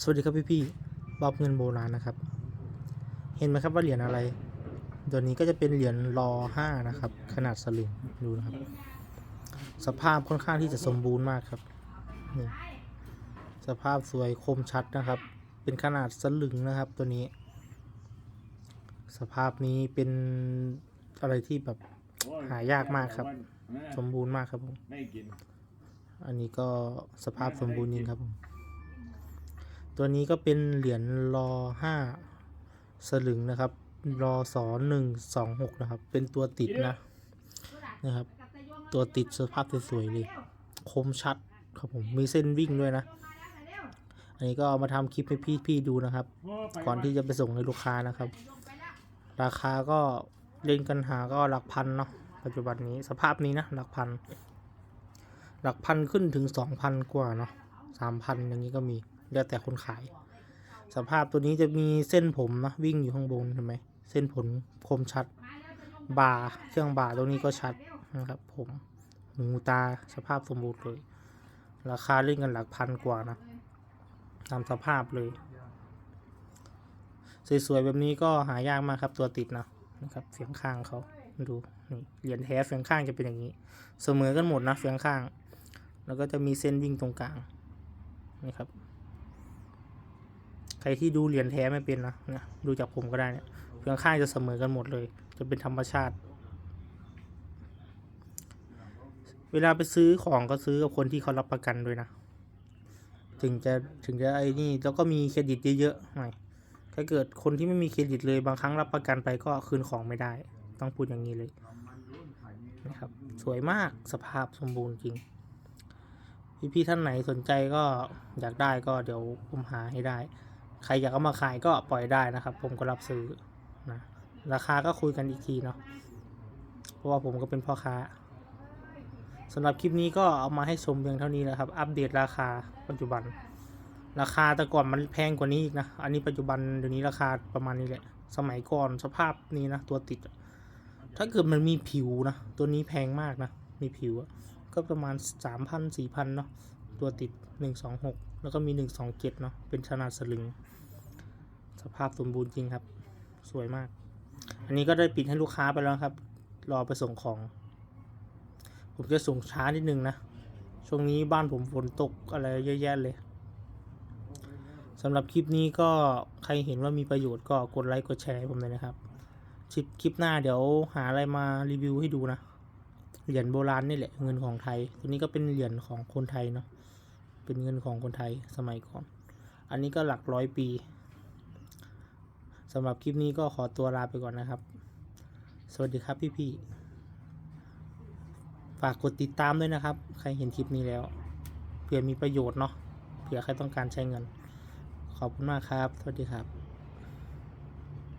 สวัสดีครับพี่พี่ๆบอบเงินโบราณนะครับ เห็นไหมครับว่าเหรียญอะไร ตัวนี้ก็จะเป็นเหรียญรอห้านะครับ ขนาดสลึงดูนะครับ สภาพค่อนข้างที่จะสมบูรณ์มากครับนี่สภาพสวยคมชัดนะครับ เป็นขนาดสลึงนะครับ ตัวนี้ สภาพนี้เป็นอะไรที่แบบหายากมากครับ สมบูรณ์มากครับผมอันนี้ก็สภาพสมบูรณ์จริงครับผม ตัวนี้ก็เป็นเหรียญรอห้าสลึงนะครับรอสอหนึ่งสองหกนะครับ เป็นตัวติดนะนะครับ ตัวติดสภาพสวยๆเลย คมชัดครับผมมีเส้นวิ่งด้วยนะ อันนี้ก็เอามาทำคลิปให้พี่ๆดูนะครับ ก่อนที่จะไปส่งให้ลูกค้านะครับ ราคาก็เล่นกันหาก็หลักพันเนาะปัจจุบันนี้สภาพนี้นะหลักพัน หลักพันขึ้นถึงสองพันกว่าเนาะสามพันอย่างนี้ก็มี แล้วแต่คนขาย สภาพตัวนี้จะมีเส้นผมนะวิ่งอยู่ข้างบนเห็นไหมเส้นผมคมชัด บาเครื่องบาตรงนี้ก็ชัดนะครับ ผมหูตาสภาพสมบูรณ์เลย ราคาเล่นกันหลักพันกว่านะตามสภาพเลยสวยๆแบบนี้ก็หายากมากครับตัวติดนะนะครับเสียงข้างเขาดูนี่เหรียญแท้เสียงข้างจะเป็นอย่างนี้ เสมอกันหมดนะเสียงข้าง แล้วก็จะมีเส้นวิ่งตรงกลางนี่ครับ ใครที่ดูเหรียญแท้ไม่เป็นนะเนี่ยดูจากผมก็ได้เนี่ยเสียงข้างจะเสมอกันหมดเลยจะเป็นธรรมชาติ เวลาไปซื้อของก็ซื้อกับคนที่เขารับประกันด้วยนะ ถึงจะถึงจะไอ้นี่แล้วก็มีเครดิตเยอะๆหน่อยถ้าเกิดคนที่ไม่มีเครดิตเลยบางครั้งรับประกันไปก็คืนของไม่ได้ ต้องพูดอย่างนี้เลยนะครับ สวยมากสภาพสมบูรณ์จริง พี่ๆท่านไหนสนใจก็อยากได้ก็เดี๋ยวผมหาให้ได้ ใครอยากเอามาขายก็ปล่อยได้นะครับ ผมก็รับซื้อนะราคาก็คุยกันอีกทีเนาะเพราะว่าผมก็เป็นพ่อค้าสำหรับคลิปนี้ก็เอามาให้ชมเพียงเท่านี้นะครับ อัปเดตราคาปัจจุบัน ราคาแต่ก่อนมันแพงกว่านี้อีกนะ อันนี้ปัจจุบันเดี๋ยวนี้ราคาประมาณนี้แหละ สมัยก่อนสภาพนี้นะ ตัวติด ถ้าเกิดมันมีผิวนะ ตัวนี้แพงมากนะ มีผิวก็ประมาณสามพันสี่พันเนาะ ตัวติดหนึ่งสองหกแล้วก็มีหนึ่งสองเจ็ดเนาะเป็นขนาดสลึง สภาพสมบูรณ์จริงครับ สวยมาก อันนี้ก็ได้ปิดให้ลูกค้าไปแล้วครับ รอไปส่งของ ผมจะส่งช้านิดนึงนะ ช่วงนี้บ้านผมฝนตกอะไรเยอะแยะเลยสำหรับคลิปนี้ก็ใครเห็นว่ามีประโยชน์ก็กดไลค์กดแชร์ให้ผมเลยนะครับคลิปคลิปหน้าเดี๋ยวหาอะไรมารีวิวให้ดูนะ เหรียญโบราณนี่แหละเงินของไทย ตัวนี้ก็เป็นเหรียญของคนไทยเนาะ เป็นเงินของคนไทยสมัยก่อน อันนี้ก็หลักร้อยปีสำหรับคลิปนี้ก็ขอตัวลาไปก่อนนะครับ สวัสดีครับพี่ๆ ฝากกดติดตามด้วยนะครับ ใครเห็นคลิปนี้แล้ว เผื่อมีประโยชน์เนาะ เผื่อใครต้องการใช้เงิน ขอบคุณมากครับ สวัสดีครับ